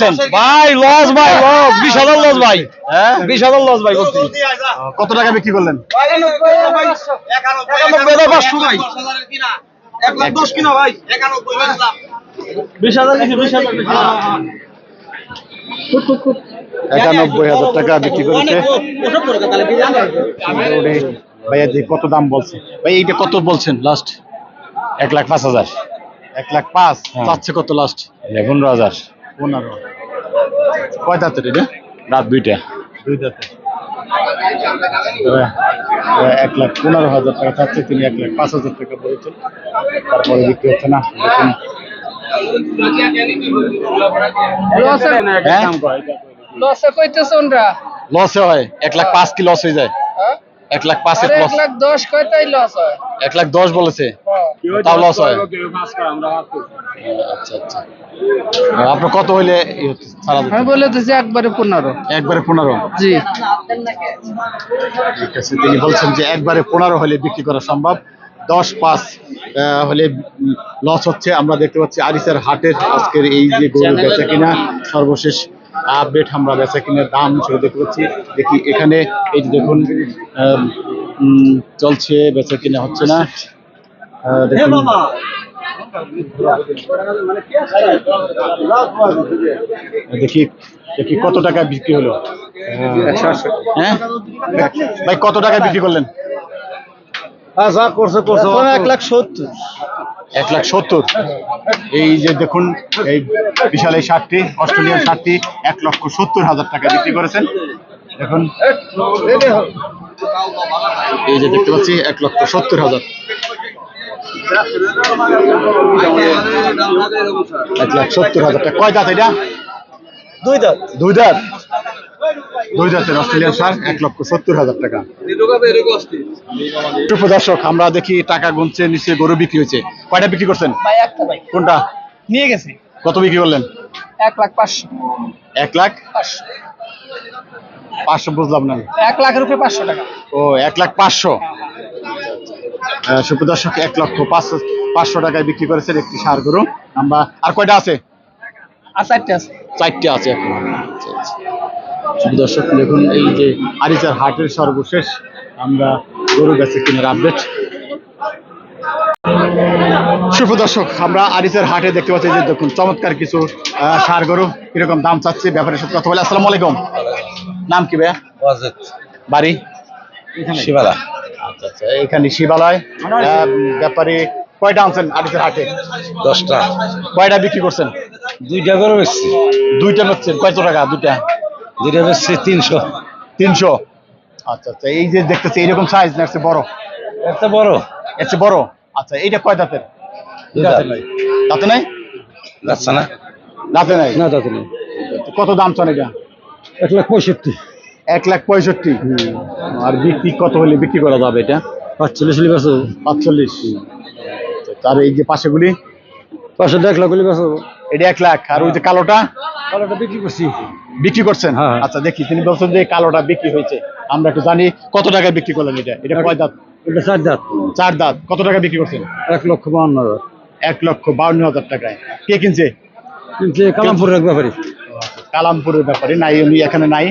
চাচ্ছেন ভাই লস ভাই লস বিশ হাজার লস ভাই। হ্যাঁ বিশ হাজার লস ভাই বলছি কত টাকা বিক্রি করলেন? একানব্বই হাজার পাঁচশো ভাই। বিশ হাজার বিশ হাজার একানব্বই হাজার টাকা বিক্রি করেছে। ভাইয়া যে কত দাম বলছে? ভাই এইটা কত বলছেন লাস্ট এক লাখ পাঁচ হাজার। এক লাখ পাঁচ? হ্যাঁ। চাচ্ছে কত লাস্ট পনেরো হাজার। পনেরো। কয় দাঁতের এটা রাত দুইটা। দুই দাঁতের এক লাখ পনেরো হাজার টাকা চাচ্ছে তিনি এক লাখ পাঁচ হাজার টাকা বলেছেন তারপরে বিক্রি হচ্ছে না। হ্যাঁ? লসে লসে হয়। এক লাখ পাঁচ কি লস হয়ে যায়? হ্যাঁ? এক লাখ পাঁচের লস এক লাখ দশ কয় তাই লস হয়? এক লাখ দশ বলেছে। হ্যাঁ। তাও লস হয়? আচ্ছা আচ্ছা। আপনার কত হইলে ই হচ্ছে ছাড়া যেত? আমি বলে দিছি একবারে পনেরো। একবারে পনেরো? জি। ঠিক আছে তিনি বলছেন যে একবারে পনেরো হলে বিক্রি করা সম্ভব। দশ পাঁচ আহ, হলে লস হচ্ছে। আমরা দেখতে পাচ্ছি আরিসার হাটের আজকের এই যে গরু বেচা কিনা সর্বশেষ আপডেট আমরা বেচা কিনার দাম হিসেবে দেখতে পাচ্ছি। দেখি এখানে এই যে দেখুন আহ, উম, চলছে বেচা কিনা হচ্ছে না। দেখুন। দেখি দেখি কত টাকা বিক্রি হলো। হ্যাঁ? ভাই কত টাকা বিক্রি করলেন? এক লাখ সত্তর। এক লাখ সত্তর। এই যে দেখুন এই বিশাল এই শার্টটি অস্ট্রেলিয়ান শার্টটি এক লক্ষ সত্তর হাজার টাকা বিক্রি করেছেন। দেখুন। এই যে দেখতে পাচ্ছি এক লক্ষ সত্তর হাজার। এক লাখ সত্তর হাজার টাকা। কয় দাঁত এটা? দুই দাঁত। দুই দাঁত? দুই দাঁতের অস্ট্রেলিয়ান শার্ট এক লক্ষ সত্তর হাজার টাকা। সুপ্রিয় দর্শক আমরা দেখি টাকা গুনছে নিশ্চয়ই গরু বিক্রি হয়েছে। কয়টা বিক্রি করছেন? কোনটা? নিয়ে গেছি। কত বিক্রি করলেন? এক লাখ পাঁচশো। এক লাখ? পাঁচশো। পাঁচশো বুঝলাম না এক লাখের উপরে পাঁচশো টাকা। ও এক লাখ পাঁচশো। আহ, সুপ্রিয় দর্শক এক লক্ষ পাঁচশো পাঁচশো টাকায় বিক্রি করেছেন একটি সার গরু। আমরা আর কয়টা আছে? আর চারটে আছে। চারটে আছে এখন। আচ্ছা, আচ্ছা। সুপ্রিয় দর্শক দেখুন এই যে আরিচার হাটের সর্বশেষ আমরা গরু বেচে কিনার আপডেট শুভ দর্শক আমরা আরিসের হাটে দেখতে পাচ্ছি যে দেখুন চমৎকার কিছু আহ, ষাঁড় গরু কীরকম দাম চাচ্ছে ব্যাপারের সাথে কথা বলে। আসসালামু আলাইকুম। নাম কি ভাইয়া? বাড়ি? শিবালা। আচ্ছা আচ্ছা এখানে শিবালয় ব্যাপারে কয়টা আনছেন আরিসের হাটে? দশটা। কয়টা বিক্রি করছেন? দুইটা করে বেশি দুইটা নিচ্ছেন কয়শো টাকা দুইটা? দুইটা বেশি তিনশো। তিনশো? আচ্ছা আচ্ছা এই যে দেখতেছি এইরকম সাইজ না চেয়ে বড়? এত বড়। চেয়ে বড়? আচ্ছা এইটা কয় দাঁতের? দাঁত। দাঁতে। নাই। যাচ্ছে না দাঁতে নাই? না যাচ্ছে না কত দাম চান এটা? এক লাখ পঁয়ষট্টি। এক লাখ পঁয়ষট্টি। আর বিক্রি কত হলে বিক্রি করা যাবে এটা? পাঁচচল্লিশ হলে বেসো পাঁচচল্লিশ। আর এই যে পাশেগুলি পাঁচশো এক লাখ হলে বেসো এটা এক লাখ। আর ওই যে কালোটা? কালোটা বিক্রি করছি। বিক্রি করছেন? হ্যাঁ, হ্যাঁ। আচ্ছা দেখি তিনি বলছেন যে কালোটা বিক্রি হয়েছে। আমরা একটু জানি কত টাকায় বিক্রি করলেন এটা? এটা কয় দাঁত? এটা চার দাঁত। চার দাঁত। কত টাকা বিক্রি করছেন? এক লক্ষ বাউন্ন হাজার। এক লক্ষ বাউন্ন হাজার টাকায়। কে কিনছে? কিন্তু কালামপুরের এক ব্যাপারী। কালামপুরের ব্যাপারে নাই উনি এখানে নাই?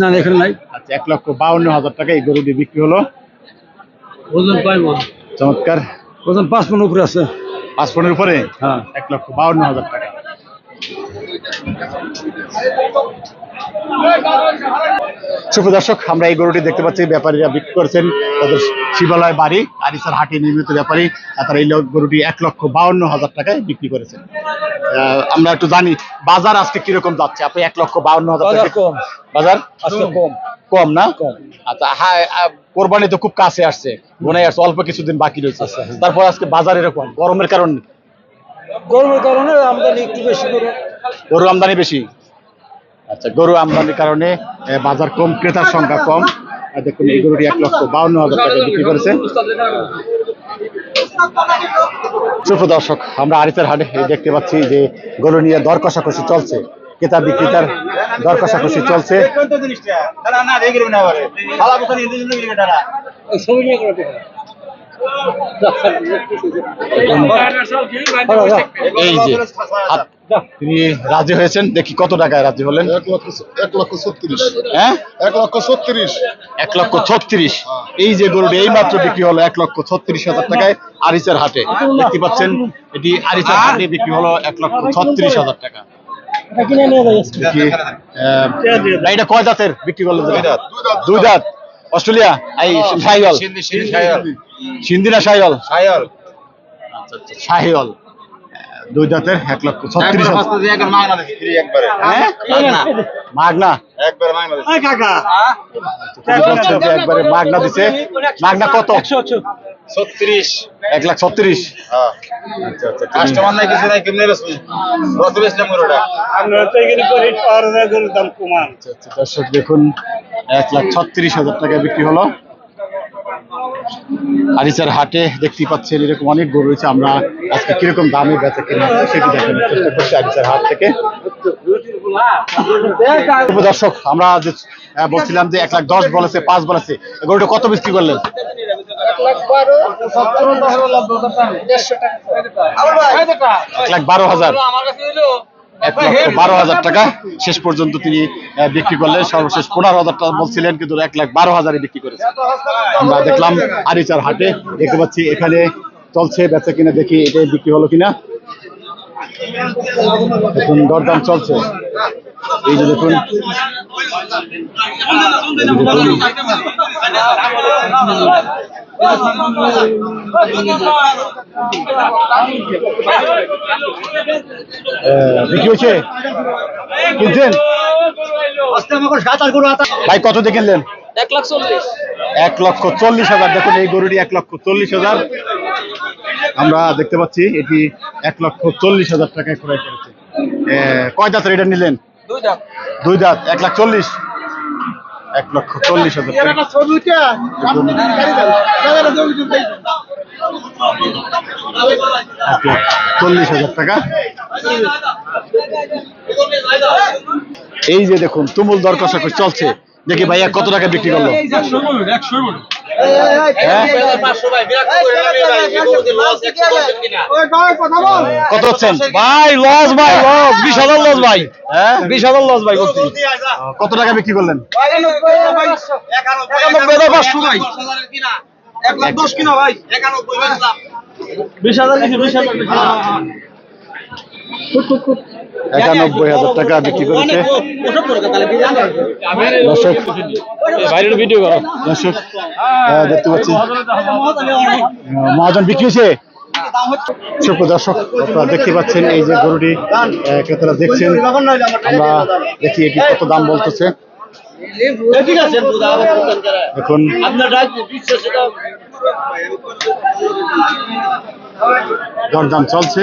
না এখানে নাই। আচ্ছা এক লক্ষ বাউন্ন হাজার টাকা এই দিয়ে বিক্রি হলো। ওজন পাই মন। চমৎকার। ওজন পাঁচ মন উপরে আছে। পাসপোর্টের উপরে? হ্যাঁ। এক লক্ষ বাউন্ন হাজার টাকা। শুভ দর্শক আমরা এই গরুটি দেখতে পাচ্ছি ব্যাপারীরা বিক্রি করছেন তাদের শিবালয় বাড়ি আরিসার হাটে নির্মিত ব্যাপারী তারা এই গরুটি এক লক্ষ বাউন্ন হাজার টাকায় বিক্রি করেছেন। আমরা একটু জানি বাজার আজকে কীরকম যাচ্ছে? আপনি এক লক্ষ বাউন্ন হাজার টাকা কম। বাজার? আজকে কম। কম না? আচ্ছা হ্যাঁ কোরবানি তো খুব কাছে আসছে মনে আসছে অল্প কিছুদিন বাকি রয়েছে। আচ্ছা, হ্যাঁ। তারপর আজকে বাজার এরকম গরমের কারণে? গরমের কারণে আমদানি একটু বেশি করে। গরু আমদানি বেশি? আচ্ছা গরু আমদানির কারণে বাজার কম, ক্রেতার সংখ্যা কম। দেখুন, এই গরুটি এক লক্ষ বাউন্ন হাজার টাকা বিক্রি করেছে। সুপ্র দর্শক, আমরা আরিতের হাটে দেখতে পাচ্ছি যে গরু নিয়ে দর কষাকষি চলছে। ক্রেতা বিক্রেতার দর কষাকষি চলছে। এই যে তিনি রাজি হয়েছেন? দেখি কত টাকায় রাজি হলেন? এক লক্ষ ছত্রিশ। হ্যাঁ? এক লক্ষ ছত্রিশ। এক লক্ষ ছত্রিশ। এই যে গরুটি এই মাত্র বিক্রি হলো এক লক্ষ ছত্রিশ হাজার টাকায় আরিসের হাটে। দেখতে পাচ্ছেন এটি আরিসের হাটে বিক্রি হলো এক লক্ষ ছত্রিশ হাজার টাকা। এটা কয় দাঁতের বিক্রি করলেন দুই দাঁত অস্ট্রেলিয়া? এই সাইল সিন্ধি না সাইল সায়াল সাহিওল দুই দাঁতের এক লক্ষ ছত্রিশ একবারে হ্যাঁ? মাগনা। একবারে মাগনা দিছে? মাগনা কত? ছত্রিশ। এক লাখ ছত্রিশ। হ্যাঁ। আচ্ছা আচ্ছা তিনি- কাস্টমার নাই কিছু নাই কেমনে বেসবি কত বেসলাম গরুটা আচ্ছা, আচ্ছা, দর্শক দেখুন এক লাখ ছত্রিশ হাজার টাকা বিক্রি হলো। আরিচার হাটে দেখতে পাচ্ছেন এরকম অনেক গরু রয়েছে। আমরা আজকে কীরকম দামে বেচা কিনা সেটি দেখানোর চেষ্টা করছি আরিচার হাট থেকে। দর্শক আমরা বলছিলাম যে এক লাখ দশ বলেছে পাঁচ বলেছে। এই গরুটা কত বিক্রি করলেন? এক লাখ বারো হাজার। এক বারো হাজার টাকা। শেষ পর্যন্ত তিনি বিক্রি করলেন। সর্বশেষ পনেরো হাজার টাকা বলছিলেন, কিন্তু এক লাখ বারো হাজারে বিক্রি করেছে আমরা দেখলাম আরিচার হাটে, দেখতে পাচ্ছি এখানে চলছে, বেচা কিনা দেখি এটাই বিক্রি হলো কিনা। এখন দরদাম চলছে। এই যে দেখুন। বিক্রি হয়েছে? কিনছেন? ভাই কত দিয়ে কিনলেন? এক লাখ চল্লিশ এক লক্ষ চল্লিশ হাজার। দেখুন এই গরুটি এক লক্ষ চল্লিশ হাজার। আমরা দেখতে পাচ্ছি এটি এক লক্ষ চল্লিশ হাজার টাকায় ক্রয় করেছে। কয় দাঁতের এটা নিলেন? দুই দাম দুই দাঁত এক লাখ চল্লিশ। এক লক্ষ চল্লিশ হাজার টাকা। চল্লিশ হাজার টাকা। এই যে দেখুন তুমুল দর কষাকষি চলছে। দেখি ভাইয়া কত টাকা বিক্রি করল? কত হচ্ছেন? ভাই লস ভাই লস বিশ হাজার লস ভাই। হ্যাঁ? বিশ হাজার লস ভাই বলছি। কত টাকা বিক্রি করলেন? একানব্বই হাজার টাকা বিক্রি করেছে। দর্শক দর্শক দেখতে পাচ্ছি মহাজন বিক্রি হয়েছে। সুপ্র দর্শক আপনারা দেখতে পাচ্ছেন এই যে গরুটি ক্রেতারা দেখছেন আমরা দেখি এটি কত দাম বলতেছে। এখন দরদাম চলছে।